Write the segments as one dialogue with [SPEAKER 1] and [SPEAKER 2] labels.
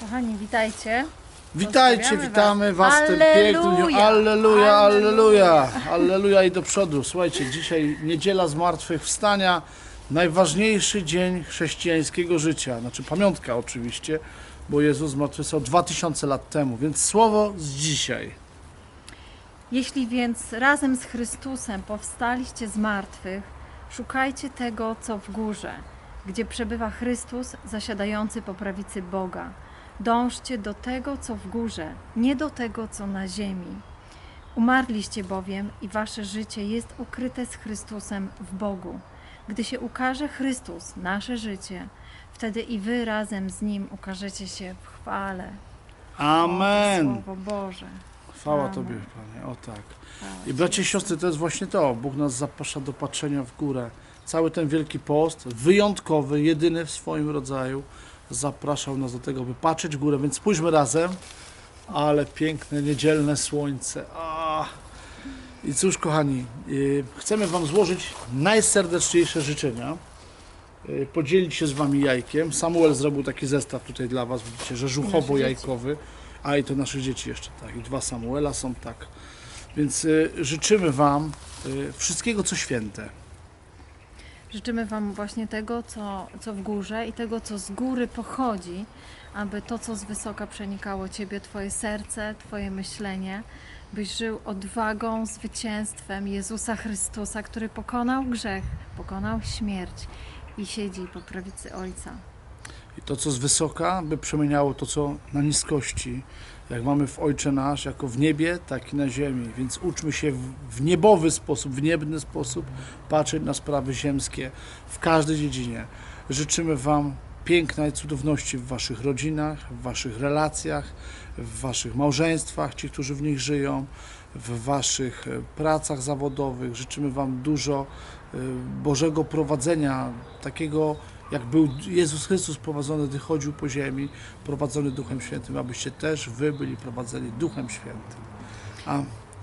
[SPEAKER 1] Kochani, witajcie.
[SPEAKER 2] Witajcie,
[SPEAKER 1] Pozdrawiamy
[SPEAKER 2] witamy
[SPEAKER 1] was.
[SPEAKER 2] Was w tym pięknym!
[SPEAKER 1] Alleluja,
[SPEAKER 2] alleluja, Alleluja!
[SPEAKER 1] alleluja
[SPEAKER 2] i do przodu. Słuchajcie, dzisiaj niedziela zmartwychwstania, najważniejszy dzień chrześcijańskiego życia. Znaczy pamiątka oczywiście, bo Jezus zmartwychwstał 2000 lat temu, więc słowo z dzisiaj.
[SPEAKER 1] Jeśli więc razem z Chrystusem powstaliście z martwych, szukajcie tego, co w górze, gdzie przebywa Chrystus zasiadający po prawicy Boga. Dążcie do tego, co w górze, nie do tego, co na ziemi. Umarliście bowiem i wasze życie jest ukryte z Chrystusem w Bogu. Gdy się ukaże Chrystus, nasze życie, wtedy i wy razem z Nim ukażecie się w chwale.
[SPEAKER 2] Amen.
[SPEAKER 1] O, Słowo Boże.
[SPEAKER 2] Chwała
[SPEAKER 1] Amen.
[SPEAKER 2] Tobie, Panie. O tak.
[SPEAKER 1] Chwała
[SPEAKER 2] I bracia i siostry, to jest właśnie to. Bóg nas zaprasza do patrzenia w górę. Cały ten wielki post, wyjątkowy, jedyny w swoim rodzaju, zapraszał nas do tego, by patrzeć w górę. Więc spójrzmy razem. Ale piękne, niedzielne słońce. A. I cóż, kochani, yy, chcemy Wam złożyć najserdeczniejsze życzenia. Yy, Podzielić się z Wami jajkiem. Samuel zrobił taki zestaw tutaj dla Was, widzicie, rzeżuchowo-jajkowy. A i to naszych dzieci jeszcze, tak. I dwa Samuela są tak. Więc y, życzymy Wam y, wszystkiego, co święte.
[SPEAKER 1] Życzymy Wam właśnie tego, co, co w górze i tego, co z góry pochodzi, aby to, co z wysoka przenikało Ciebie, Twoje serce, Twoje myślenie, byś żył odwagą, zwycięstwem Jezusa Chrystusa, który pokonał grzech, pokonał śmierć i siedzi po prawicy Ojca.
[SPEAKER 2] I to, co z wysoka, by przemieniało to, co na niskości. Jak mamy w Ojcze Nasz, jako w niebie, tak i na ziemi. Więc uczmy się w, niebowy sposób, w niebny sposób patrzeć na sprawy ziemskie w każdej dziedzinie. Życzymy Wam pięknej cudowności w Waszych rodzinach, w Waszych relacjach, w Waszych małżeństwach, ci, którzy w nich żyją, w Waszych e, pracach zawodowych. Życzymy Wam dużo e, Bożego prowadzenia, takiego jak był Jezus Chrystus prowadzony, gdy chodził po ziemi, prowadzony Duchem Świętym, abyście też Wy byli prowadzeni Duchem Świętym. A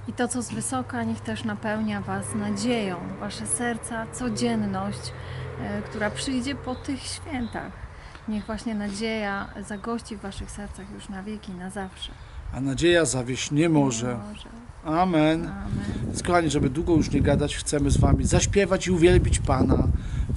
[SPEAKER 1] I to, co z wysoka, niech też napełnia Was nadzieją, Wasze serca, codzienność, e, która przyjdzie po tych świętach. Niech właśnie nadzieja zagości w Waszych sercach już na wieki, na zawsze.
[SPEAKER 2] a nadzieja zawieść nie może.
[SPEAKER 1] Może.
[SPEAKER 2] Amen.
[SPEAKER 1] Amen.
[SPEAKER 2] Więc kochani, żeby długo już nie gadać, chcemy z Wami zaśpiewać i uwielbić Pana.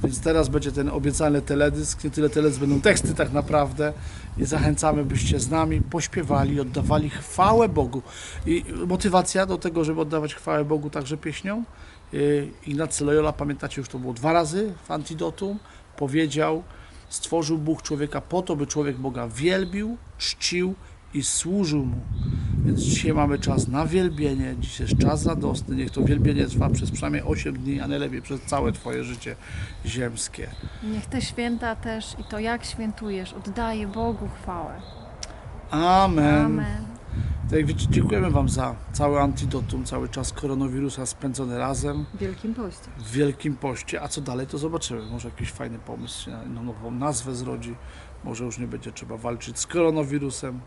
[SPEAKER 2] Więc teraz będzie ten obiecany teledysk, nie tyle teledysk, będą teksty tak naprawdę. I zachęcamy, byście z nami pośpiewali, oddawali chwałę Bogu. I motywacja do tego, żeby oddawać chwałę Bogu także pieśnią. Yy, Ignacy Loyola, pamiętacie, już to było dwa razy w Antidotum, powiedział, stworzył Bóg człowieka po to, by człowiek Boga wielbił, czcił i służył Mu. Więc dzisiaj mamy czas na wielbienie, dzisiaj jest czas radosny. Niech to wielbienie trwa przez przynajmniej 8 dni, a najlepiej przez całe Twoje życie ziemskie.
[SPEAKER 1] Niech te święta też i to, jak świętujesz, oddaje Bogu chwałę.
[SPEAKER 2] Amen.
[SPEAKER 1] Amen.
[SPEAKER 2] Tak jak widzicie, dziękujemy Wam za cały antidotum, cały czas koronawirusa spędzony razem
[SPEAKER 1] W Wielkim Poście.
[SPEAKER 2] w Wielkim Poście. A co dalej, to zobaczymy. Może jakiś fajny pomysł się na nową nazwę zrodzi. Może już nie będzie trzeba walczyć z koronawirusem,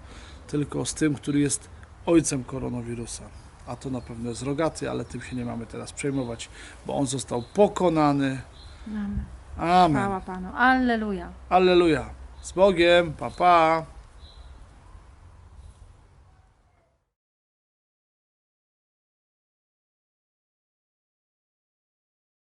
[SPEAKER 2] tylko z tym, który jest ojcem koronawirusa. A to na pewno jest rogaty, ale tym się nie mamy teraz przejmować, bo on został pokonany.
[SPEAKER 1] Amen.
[SPEAKER 2] Amen.
[SPEAKER 1] Chwała Panu. Alleluja.
[SPEAKER 2] Alleluja. Z Bogiem. Pa, pa.